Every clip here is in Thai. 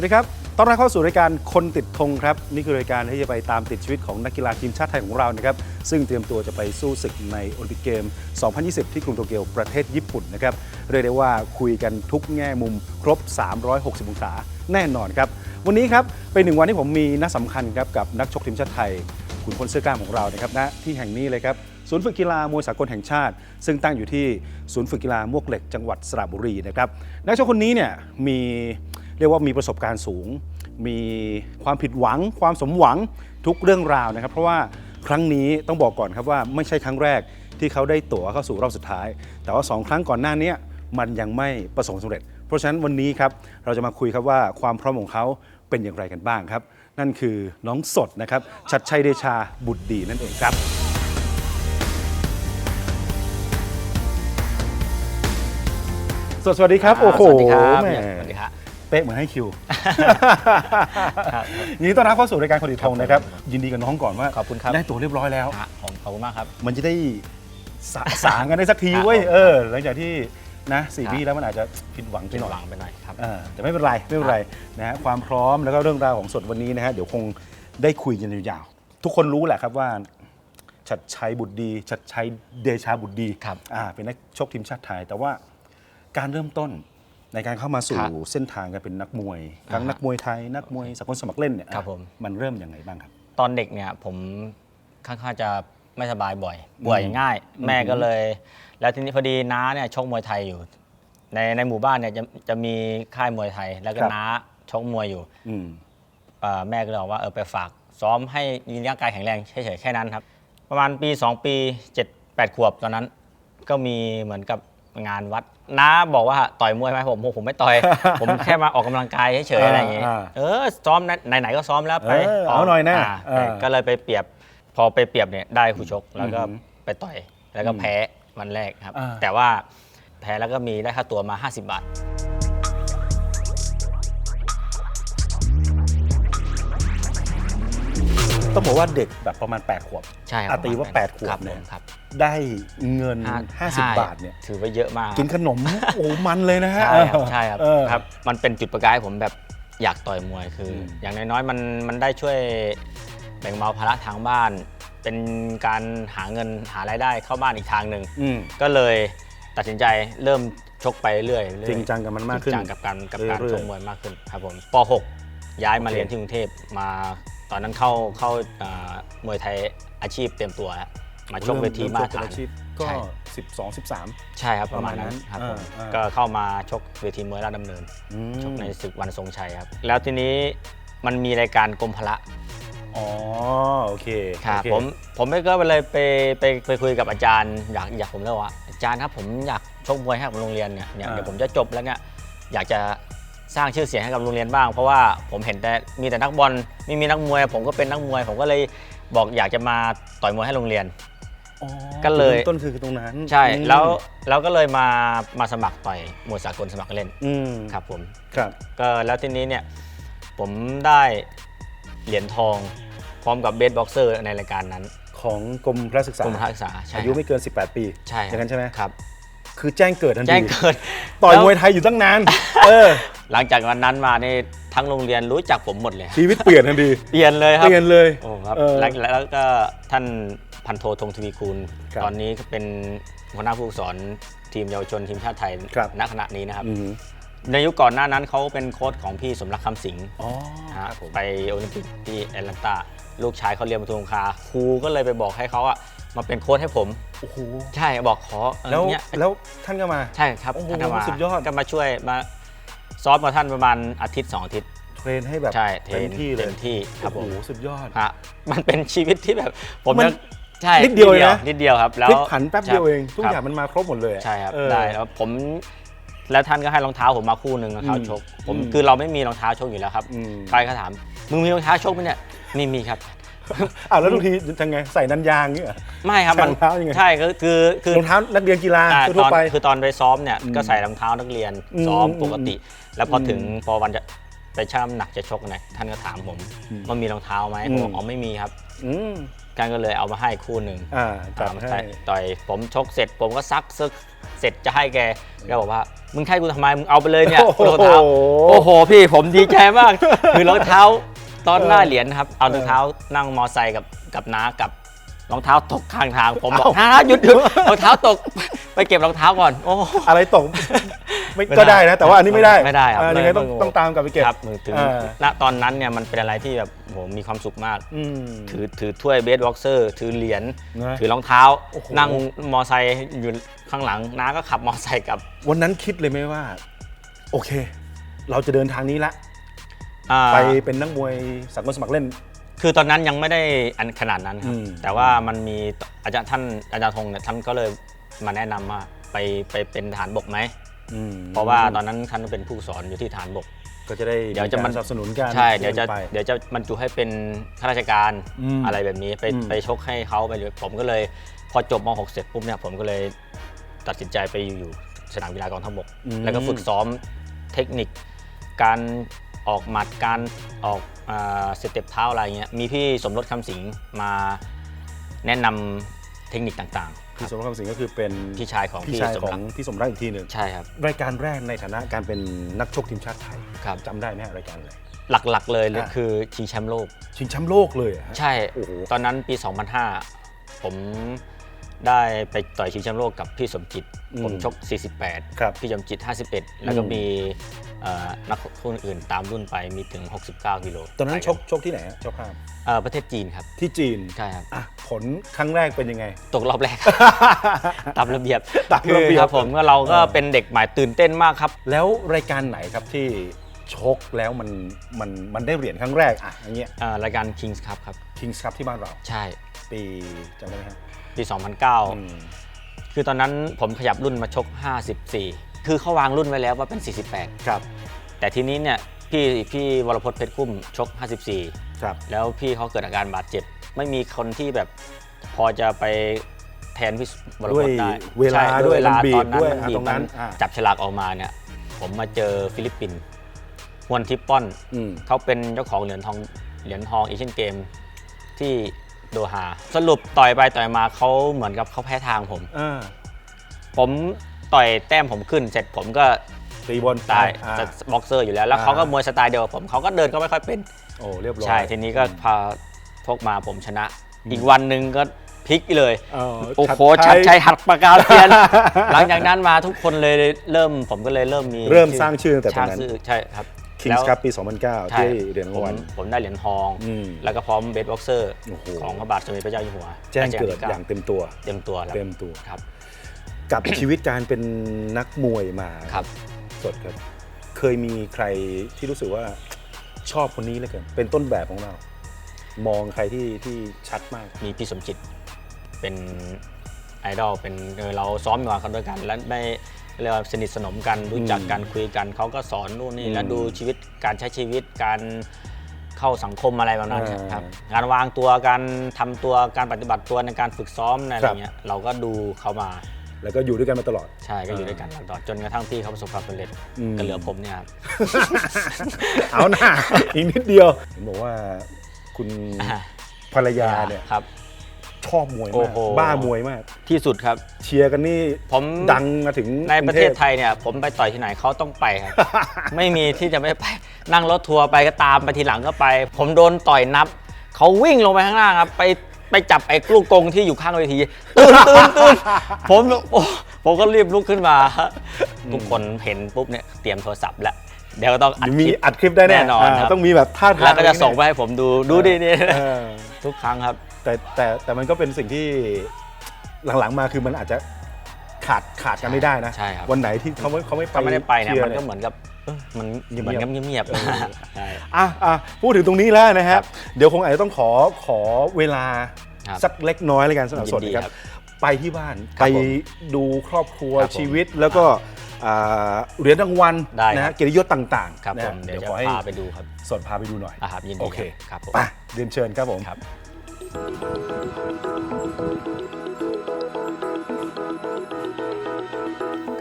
วัสดีครับ ต้อนรับเข้าสู่รายการคนติดธงครับ นี่คือรายการที่จะไปตามติดชีวิตของนักกีฬาทีมชาติไทยของเรานะครับ ซึ่งเตรียมตัวจะไปสู้ศึกในโอลิมปิกเกม 2020 ที่กรุงโตเกียวประเทศญี่ปุ่นนะครับ เรียกได้ว่าคุยกันทุกแง่มุมครบ 360 องศาแน่นอนครับ วันนี้ครับเป็นหนึ่งวันที่ผมมีนัดสำคัญครับกับนักชกทีมชาติไทยขุนพลเสื้อกล้ามของเรานะครับณที่แห่งนี้เลยครับศูนย์ฝึกกีฬามวยสากลแห่งชาติ ซึ่งตั้งอยู่ที่ศูนย์ฝึกกีฬามวกเหล็กจังหวัดสระบุรีนะครับนักชกคนนี้เนี่ยมี เรียกว่ามีประสบการณ์สูง มีความผิดหวัง ความสมหวังทุกเรื่องราวนะครับ เพราะว่าครั้งนี้ต้องบอกก่อนครับว่าไม่ใช่ครั้งแรกที่เขาได้ตั๋วเข้าสู่รอบสุดท้าย แต่ว่าสองครั้งก่อนหน้าเนี้มันยังไม่ประสบความสำเร็จ เพราะฉะนั้นวันนี้ครับเราจะมาคุยครับว่าความพร้อมของเขาเป็นอย่างไรกันบ้างครับ นั่นคือน้องสดนะครับชัดชัยเดชาบุตรดีนั่นเองครับ สวัสดีครับ โอ้โหสวัสดีครับ แหมสวัสดีครับ เป๊ะเหมือนให้คิวครับ ยินดีต้อนรับเข้าสู่รายการคนดีทองนะครับ ยินดีกับน้องก่อนว่าขอบคุณครับ ได้ตั๋วเรียบร้อยแล้วฮะผมขอบคุณมากครับ มันจะได้สะสางกันได้สักทีครับเว้ยเออหลังจากที่นะสี่ครับปีแล้วมันอาจจะผิดหวังไปเป็นหน่อหวัยงไปหน่อยครับ เออแต่ไม่เป็นไรไม่เป็นไรนะฮะความพร้อมแล้วก็เรื่องราวของสดวันนี้นะฮะเดี๋ยวคงได้คุยกันยาวๆทุกคนรู้แหละครับว่าชัดชัยบุตรดีชัดชัยเดชาบุตรดีครับ อ่าเป็นนักชกทีมชาติไทย แต่ว่าการเริ่มต้น ในการเข้ามาสู่ครับเส้นทางการเป็นนักมวย ทั้งอ่าฮะนักมวยไทย นักมวยสากลสมัครเล่นเนี่ยครับผม มันเริ่มยังไงบ้างครับ ตอนเด็กเนี่ยผมค่อนข้างจะไม่สบายบ่อยป่วยอืมง่ายอืมแม่ก็เลย แล้วทีนี้พอดีน้าเนี่ยชกมวยไทยอยู่ ในในหมู่บ้านเนี่ยจะจะมีค่ายมวยไทย แล้วก็น้าชกมวยอยู่อืม เอ่อแม่ก็เลยบอกว่าเออไปฝาก ซ้อมให้มีร่างกายแข็งแรงเฉยๆแค่นั้นครับ ประมาณปี 2 ปี 7 8 ขวบตอนนั้น ก็มีเหมือนกับ งานวัดน้าบอกว่าต่อยมวยไหมผมผมผมไม่ต่อย ผมแค่มาออกกำลังกายเฉยๆอะไรอย่างเงี้ยอ่าเออซ้อมนะไหนๆก็ซ้อมแล้วไปเออเอาหน่อยนะาเออก็เลยไปเปรียบพอไปเปรียบเนี่ยได้คู่ชกแล้วก็อือหือไปต่อยแล้วก็แพ้วันแรกครับอ่าแต่ว่าแพ้แล้วก็มีได้ค่าตัวมา 50 บาท ต้องบอกว่าเด็กแบบประมาณ 8 ขวบใช่ครับอาตีว่าประมณ8ขวครับบเนี่ยผมครับได้เงิน ห้า50ใช่บาทเนี่ยถือว่าเยอะมากกินขนม โอ้มันเลยนะฮะใช่ครับใช่ครับเออ ครับ มันเป็นจุดประกายให้ผมแบบอยากต่อยมวยคืออม อย่างน้อยๆมันมันได้ช่วยแบ่งเบาภาระทางบ้าน เป็นการหาเงินหารายได้เข้าบ้านอีกทางหนึ่งอืมก็เลยตัดสินใจเริ่มชกไปเรื่อยๆจริงจังกับมันมากขึ้น จริงจังกับการกับการเรื่อยๆชกมวยมากขึ้นครับผมป .6 ย้ายมาโอเคเรียนที่กรุงเทพมา ตอนนั้นเข้าเข้าอ่ามวยไทยอาชีพเต็มตัวแล้วมาชกเวทีมาตรฐานเริ่ชกเป็นอาชีพก็ ใช่ 12 13 ใช่ครับประมาณนั้นประมาณนั้นครับผมอ่าอ่า ก็เข้ามาชกเวทีมวยราชดำเนิน อืมชกในศึกวันทรงชัยครับ แล้วทีนี้มันมีรายการกรมพละอ๋อโอเคครับโอเผมผมก็เลยไปไปไปคุยกับอาจารย์อยากอยากผมเลยว่าอาจารย์ครับผมอยากชกมวยให้กับโรงเรียนเนี่ยเนี่ยอ่าเดี๋ยวผมจะจบแล้วเนี่ยอยากจะ สร้างชื่อเสียงให้กับโรงเรียนบ้าง เพราะว่าผมเห็นแต่มีแต่นักบอลไม่มีนักมวย ผมก็เป็นนักมวย ผมก็เลยบอกอยากจะมาต่อยมวยให้โรงเรียน อ๋อก็เลยจุดริ่มต้นคือตรงนั้นใช่อืมแล้วเราก็เลยมามาสมัครต่อยมวยสากลสมัครเล่นอืมครับผมครับ ก็แล้วทีนี้เนี่ยผมได้เหรียญทองพร้อมกับเบสบ็อกเซอร์ในรายการนั้นของกรมพระศึกษากรมพระศึกษาใช่อายุครับไม่เกิน 18 ปีใช่อย่างนั้นใช่ไหมครับ คือแจ้งเกิดทันทีแจ้งเกิดต่อยแล้วมวยไทยอยู่ตั้งนานเออ หลังจากวันนั้นมานี่ทั้งโรงเรียนรู้จักผมหมดเลย ชีวิตเปลี่ยนทันทีเปลี่ยนเลยครับเปลี่ยนเลยโอ้ครับเออแล้วแล้วก็ท่านพันโทธงทวีคูณครับตอนนี้ก็เป็นหัวหน้าผู้ฝึกสอนทีมเยาวชนทีมชาติไทยครับณขณะนี้นะครับอืมในยุคก่อนหน้านั้นเขาเป็นโค้ชของพี่สมรักคำสิงห์อ๋อนะคฮะรับผมไปโอลิมปิกที่แอตแลนตาลูกชายเขาเรียนมาทุนคาครูก็เลยไปบอกให้เขาอะ มาเป็นโค้ชให้ผม โอ้โหใช่บอกขอเออแล้วเนี่ยแล้วท่านก็มา ใช่ครับโอ้โหท่านก็มาสุดยอด ก็มาช่วยมาซ้อมกับท่านประมาณอาทิตย์สองอาทิตย์ เทรนให้แบบใช่เทรเต็นมที่เลยเต็มที่ครับผโอ้มโหสุดยอด ฮะมันเป็นชีวิตที่แบบผมมันยังใช่นิดเดียวเองนะ นิดเดียวครับ แล้พวลิกผันแป๊บเดียวเอง ทุกครับอย่างมันมาครบหมดเลยอะใช่ครับเออ ได้แล้วผมแล้วท่านก็ให้รองเท้าผมมาคู่หนึ่งรองเท้าอืมชก ผมอืม คือเราไม่มีรองเท้าชกอยู่แล้วครับ อืม ใครก็ถาม มึงมีรองเท้าชกไหมเนี่ยนี่มีครับ อ้าวแล้วทุกทียังไงใส่นันยางนี่เหรอ ไม่ครับใส่มันรองเท้ายังไง ใช่ก็คือคือรองเท้านักเรียนกีฬาอ่าทั่ตวอนๆไป คือตอนไปซ้อมเนี่ยอืมก็ใส่รองเท้านักเรียนอืมซ้อมปกติ แล้วพออมถึงพอวันจะไปชั่งน้ำหนักจะชกเนี่ยท่านก็ถามผมอืมว่ามีรองเท้าไหมอืผมมบอกอ๋อไม่มีครับอืมกท่านก็เลยเอามาให้คู่หนึ่งอ่าจัดอ่ามาให้ ใส่ต่อยผมชกเสร็จผมก็ซักซึกเสร็จจะให้แกแกบอกว่ามึงให้กูทำไมมึงเอาไปเลยเนี่ยโอ้โห รองเท้าโอ้โหพี่ผมดีใจมาก คือรองเท้า ตอนหน้าเหรียญนะครับ เอารองเท้านั่งมอไซค์กับกับน้ากับรองเท้าตกข้างทาง ผมบอกน้าหยุดหยุดรองเท้าตกไปเก็บรองเท้าก่อน โอ้อะไรตกไม่ไม่ก็ได้ได้นะ แต่ว่าอันนี้ไม่ได้ไม่ได้ครับอ่ายังไงต้องไม่ต้องตามกลับไปเก็บครับมือถึงอ่าณตอนนั้นเนี่ยมันเป็นอะไรที่แบบโหมีความสุขมากอืมถือถือถ้วยเบสบ็อกเซอร์ถือเหรียญนะถือรองเท้าโอ้โหนั่งมอไซค์อยู่ข้างหลังน้าก็ขับมอไซค์กลับ วันนั้นคิดเลยไหมว่า โอเค เราจะเดินทางนี้ละ อ่า ไปเป็นนักมวยสากลสมัครเล่น คือตอนนั้นยังไม่ได้อันขนาดนั้นครับอืมแต่ว่ามันมีอาจารย์ท่านอาจารย์ธงเนี่ยท่านก็เลยมาแนะนำว่าไปไปเป็นทหารบกไหม อืมเพราะว่าตอนนั้นท่านเป็นผู้สอนอยู่ที่ฐานบก ก็จะได้เดี๋ยวจะมีมักานรสนับสนุนกันใช่เดี๋ยวจะไป เดี๋ยวจะบรรจุให้เป็นข้าราชการอืมอะไรแบบนี้ไปอืม ไปชกให้เขาไปเลยผมก็เลย พอจบม .6 เสร็จปุ๊บเนี่ยผมก็เลยตัดสินใจไปอยู่อยู่สนามกีฬากองทัพบกอืมแล้วก็ฝึกซ้อมเทคนิค การ ออกหมัดการออกสเต็ปเท้าอะไรเงี้ยมีพี่สมรสคำสิงมาแนะนำเทคนิคต่างพี่สมรักคำสิงห์ก็คือเป็นๆพี่ชายของพี่พี่ชายสมขอรังกพี่สมรักอีกทีหนึ่งใช่ครับ รายการแรกในฐานะการเป็นนักชกทีมชาติไทยครับ จำได้ไหมฮะรายการอะไร หลักๆเลยเลยอะคือชิงแชมป์โลก ชิงแชมป์โลกเลยเหรอฮะ ใช่ โอ้โห ตอนนั้นปี 2005 ผม ได้ไปต่อยชิงแชมป์โลกกับพี่สมจิต อืมผมชก48ครับพี่สมจิต 51 แล้วก็อืมมีเอ่อนักคนอื่นตามรุ่นไปมีถึง 69กิโลตอนนั้นไปชกชกที่ไหนฮะเจ้าภาพเอ่อประเทศจีนครับ ที่จีนใช่ครับ อะผลครั้งแรกเป็นยังไง ตกรอบแรก ตามระเบียบตามระเบียบ คือครับผมก็เราก็เออเป็นเด็กใหม่ตื่นเต้นมากครับ แล้วรายการไหนครับที่ชกแล้วมันมันมันได้เหรียญครั้งแรกอะอย่างเงี้ย เอ่อรายการ Kings Cup ครับ Kings Cup ที่บ้านเรา ใช่ ปีจำได้ไหมฮะ ปีอื2009มคือตอนนั้นผมขยับรุ่นมาชก 54 คือเขาวางรุ่นไว้แล้วว่าเป็น 48 ครับ แต่ทีนี้เนี่ยพี่พี่วรพจน์เพชรกุ้มชก 54 ครับ แล้วพี่เขาเกิดอาการบาดเจ็บ ไม่มีคนที่แบบพอจะไปแทนพี่วรด้พวยจน์ได้เวลาใช่ด้วยเวลามันบีบตอนนั้นด้วยมันอะบีตบรงมันั้นนอะจับฉลากออกมาเนี่ยผมมาเจอฟิลิปปินส์ฮวนทิปปอนอืมเขาเป็นเจ้าของเหรียญทองเหรียญทองเอเชียนเกมที่ โดฮาสรุปต่อยไปต่อยมาเขาเหมือนกับเขาแพ้ทางผมอ่าผมต่อยแต้มผมขึ้น เสร็จผมก็ตีบอลตายอ่าจะบ็อกเซอร์อยู่แล้ว แล้วอ่า เขาก็มวยสไตล์เดียวกับผมเขาก็เดินก็ไม่ค่อยเป็น โอ้เรียบร้อย ใช่ ทีนี้ก็พาพกมาผมชนะ อีกวันหนึ่งก็พลิกเลยเโอ้โห ชัดชัยหักปากกาเทียน หลังจากนั้นมาทุกคนเลยเริ่มผมก็เลยเริ่มมีเริ่มสร้างชื่อตั้งแต่ตรงนั้น สร้างชื่อใช่ครับ Kings แล้ว Cup ปี 2009ใช่ที่เหรียญรางวัลผมผมได้เหรียญทองอืมแล้วก็พร้อมเบสบ็อกเซอร์โอ้โหของพระบาทสมเด็จพระเจ้าอยู่หัว แจ้งเกิดรัชกลที่อย่างเต็มตัว เต็มตัวแล้วเต็มตัวครับ กับชีวิตการเป็นนักมวยมาครับสดครับ เคยมีใครที่รู้สึกว่าชอบคนนี้เหลยเกินเป็นต้นแบบของเรา มองใครที่ที่ชัดมาก มีพี่สมจิตเป็นไอดอลเป็นเออเราซ้อมมากันด้วยกัน แล้วได้ เรียกว่าสนิทสนมกันรู้จักกันคุยกันเขาก็สอนนู่นนี่อืมแล้วดูชีวิตการใช้ชีวิตการเข้าสังคมอะไรแบบนั้นอ่าครับการวางตัวการทำตัวการปฏิบัติตัวในการฝึกซ้อมในอะไรครับเงี้ยเราก็ดูเขามา แล้วก็อยู่ด้วยกันมาตลอดใช่ก็อยู่ด้วยกันมาตลอดจนกระทั่งพี่เขาประสบความสำเร็จอืมก็เหลือผมเนี่ยครับเอาหน้าอีกนิดเดียวเห็นบอกว่าคุณอ่าภรรยาเนี่ยครับ ชอบมวยโอ้มาก โห บ้ามวยมาก ที่สุดครับ เชียร์กันนี่ผม ดังมาถึงในประเทศกงไทยเนี่ยผมไปต่อยที่ไหนเขาต้องไปครับ ไม่มีที่จะไม่ไปนั่งรถทัวร์ไปก็ตามไปทีหลังก็ไป ผมโดนต่อยนับ เขาวิ่งลงไปข้างล่างครับ ไปไปจับไอ้ลูกกงที่อยู่ข้างเวทีตื่นตื่นตื่นผมโอ้ผมก็รีบลุกขึ้นมา ทุกคนเห็นปุ๊บเนี่ยเตรียมโทรศัพท์แล้ว เดี๋ยวก็ต้องอัดมีคลิป อัดคลิปได้แน่แน่นอนอ่าครับต้องมีแบบท่าทางแล้วก็จะส่งไปให้ผมดูดูดินี่เออทุกครั้งครับ แต่แต่แต่มันก็เป็นสิ่งที่หลังๆมาคือมันอาจจะขาดขาดกันไม่ได้นะ ใช่ครับ วันไหนที่เขาไม่เขาไม่ไปเขาไม่ได้ไปเนี่ยชีร์มันก็เหมือนกับเอ้ยมันเงียบๆเหมือนกับเงียบเออๆใช่ อะอะพูดถึงตรงนี้แล้วนะฮะครับเดี๋ยวคงอาจจะต้องขอขอเวลาครับสักเล็กน้อยเลยกันสำหรับยิสนดดีนะครับ ครับไปที่บ้านครัไปบผมดูครอบครัวครับผมชีวิตแล้วก็อ่าเหรียญรางวัลได้นะครัฮะบ เกียรติยศต่างครับๆนะผฮะมเดี๋ยวจะขอให้พาไปดูครับสดพาไปดูหน่อย อะครับยินดีโอเค ครับผม ไปเรียนเชิญครับผม ครับ ค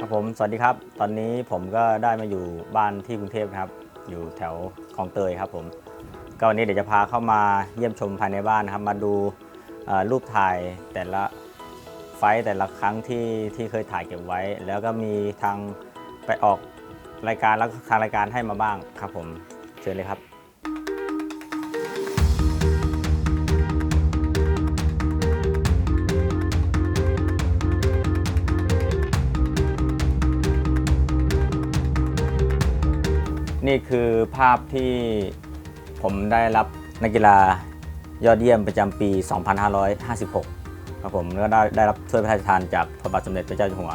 รับผมสวัสดีครับ ตอนนี้ผมก็ได้มาอยู่บ้านที่กรุงเทพครับ อยู่แถวคลองเตยครับผมก็วันนี้เดี๋ยวจะพาเข้ามาเยี่ยมชมภายในบ้านนะครับ มาดูรูปถ่ายแต่ละไฟต์แต่ละครั้งที่ที่เคยถ่ายเก็บไว้ แล้วก็มีทางไปออกรายการแล้วทางรายการให้มาบ้างครับผมเชิญเลยครับ นี่คือภาพที่ผมได้รับนักกีฬายอดเยี่ยมประจำปี 2556 ครับผมแล้วก็ได้ได้รับถ้วยพระราชทานจากพระบาทสมเด็จพระเจ้าอยู่หัว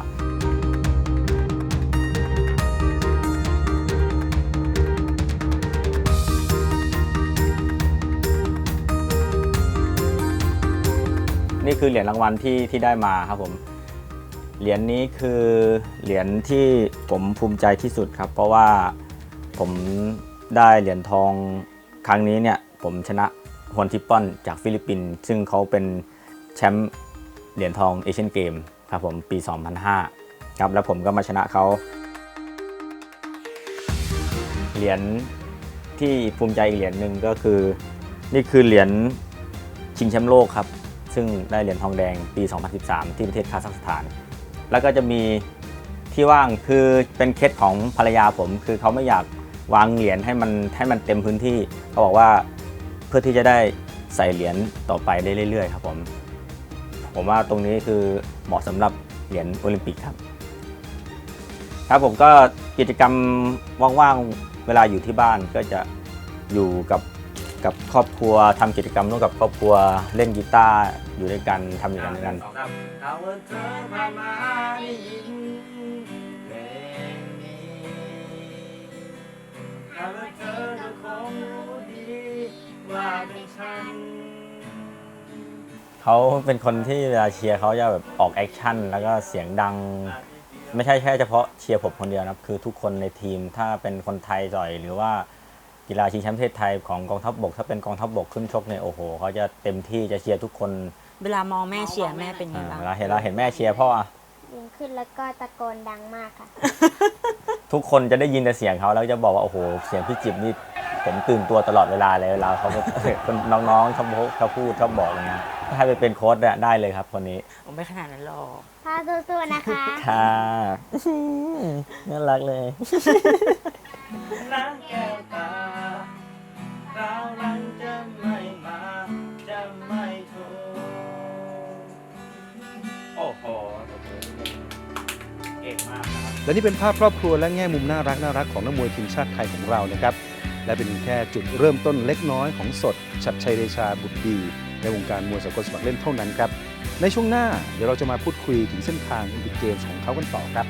นี่คือเหรียญรางวัลที่ที่ได้มาครับผม เหรียญนี้คือเหรียญที่ผมภูมิใจที่สุดครับ เพราะว่า ผมได้เหรียญทองครั้งนี้เนี่ยผมชนะฮวนทิปปอนจากฟิลิปปินส์ซึ่งเขาเป็นแชมป์เหรียญทองเอเชียนเกมครับผมปี 2005 ครับ แล้วผมก็มาชนะเขาเหรียญที่ภูมิใจอีกเหรียญหนึ่งก็คือ นี่คือเหรียญชิงแชมป์โลกครับ ซึ่งได้เหรียญทองแดงปี 2013 ที่ประเทศคาซัคสถาน แล้วก็จะมีที่ว่างคือเป็นเคสของภรรยาผม คือเขาไม่อยาก วางเหรียญให้มันให้มันเต็มพื้นที่เขาบอกว่าเพื่อที่จะได้ใส่เหรียญต่อไปได้เรื่อยๆครับผมผมว่าตรงนี้คือเหมาะสำหรับเหรียญโอลิมปิกครับครับผมก็กิจกรรมว่างๆเวลาอยู่ที่บ้านก็จะอยู่กับกับครอบครัวทำกิจกรรมร่วมกับครอบครัวเล่นกีตาร์อยู่ด้วยกันทำอย่างนั้นด้วยกัน เขาเป็นคนที่เวลาเชียร์เขาจะแบบออกแอคชั่นแล้วก็เสียงดัง ไม่ใช่แค่เฉพาะเชียร์ผมคนเดียวนะครับ คือทุกคนในทีมถ้าเป็นคนไทยจ่อย หรือว่ากีฬาชิงแชมป์ประเทศไทยของกองทัพบก ถ้าเป็นกองทัพบกขึ้นชกเนี่ยโอ้โหเขาจะเต็มที่จะเชียร์ทุกคนเวลามองแม่เชียร์แม่เป็นไงอ่าบ้างเวลาเห็นเราเห็นแม่เชียร์พ่ออะยิงขึ้นแล้วก็ตะโกนดังมากค่ะ ทุกคนจะได้ยินแต่เสียงเขาแล้วจะบอกว่าโอ้โหเสียงพี่จิบนี่ ผมตื่นตัวตลอดเวลาเลยเวลาเขาคนน้องๆชอบชอบพูดชอบบอกอย่างเงี้ยถ้าให้ไปเป็นโค้ชเนี่ยได้เลยครับคนนี้ผมไม่ขนาดนั้นหรอกพ่อสู้ๆนะคะค่ะน่ารักเลยน้ำแก้วตาคราวนั้นจะไม่มาจะไม่ถูกโอ้โหเก่งมากนะครับและนี่เป็นภาพครอบครัวและแง่มุมน่ารักน่ารักของนักมวยทีมชาติไทยของเรานะครับ และเป็นแค่จุดเริ่มต้นเล็กน้อยของสด ชัดชัยเดชาบุตรดี ในวงการมวยสากลสมัครเล่นเท่านั้นครับ ในช่วงหน้าเดี๋ยวเราจะมาพูดคุยถึงเส้นทางโอลิมปิกเกมส์ของเขากันต่อครับ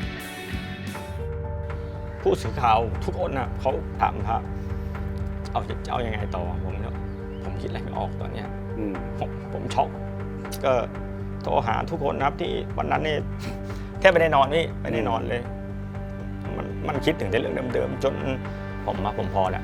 ผู้สื่อข่าวทุกคนนะเขาถามว่าเอาจะเอายังไงต่อผมก็ผมคิดอะไรไม่ออกตอนเนี้ยอืมผมผมช็อกก็โทรหาทุกคนนะครับที่วันนั้นนี่แทบไม่ได้นอนนี่ไม่ได้นอนเลย มันมันคิดถึงแต่เรื่องเดิมๆจนผมมาผมพอแล้ว